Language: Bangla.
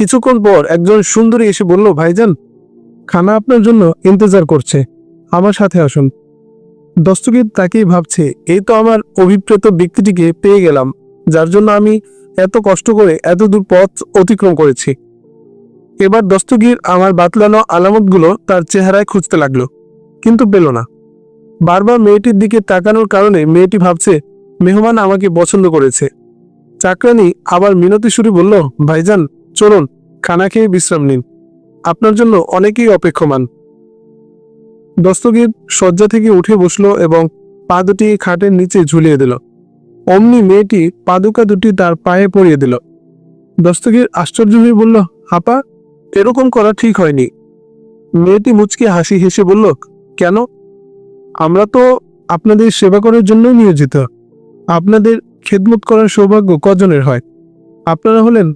কিছুক্ষণ পর একজন সুন্দরী এসে বলল, ভাইজান, খানা আপনার জন্য ইন্তজার করছে। আমার সাথে আসুন। দস্তগীর তাকেই ভাবছে, এই তো আমার অভিপ্রেত ব্যক্তিটিকে পেয়ে গেলাম, যার জন্য আমি এত কষ্ট করে এত দূর পথ অতিক্রম করেছি। এবার দস্তগীর আমার বাতলানো আলামতগুলো তার চেহারায় খুঁজতে লাগল, কিন্তু পেল না। বারবার মেয়েটির দিকে তাকানোর কারণে মেয়েটি ভাবছে, মেহমান আমাকে পছন্দ করেছে। চাকরানি আবার মিনতি সুরে বলল ভাইজান চলুন, খানা খেয়ে বিশ্রাম নিন। আপনার জন্য অনেকেই অপেক্ষমান। দস্তগীর শয্যা থেকে উঠে বসল এবং পা দুটি খাটের নিচে ঝুলিয়ে দিল। অমনি মেয়েটি পাদুকা দুটি তার পায়ে পরিয়ে দিল। দস্তগীর আশ্চর্য হয়ে বলল হাপা এরকম করা ঠিক হয়নি। মেয়েটি মুচকে হাসি হেসে বলল, কেন? আমরা তো আপনাদের সেবা করার জন্যই নিয়োজিত। আপনাদের খেদমত করার সৌভাগ্য কজনের হয়? আপনারা হলেন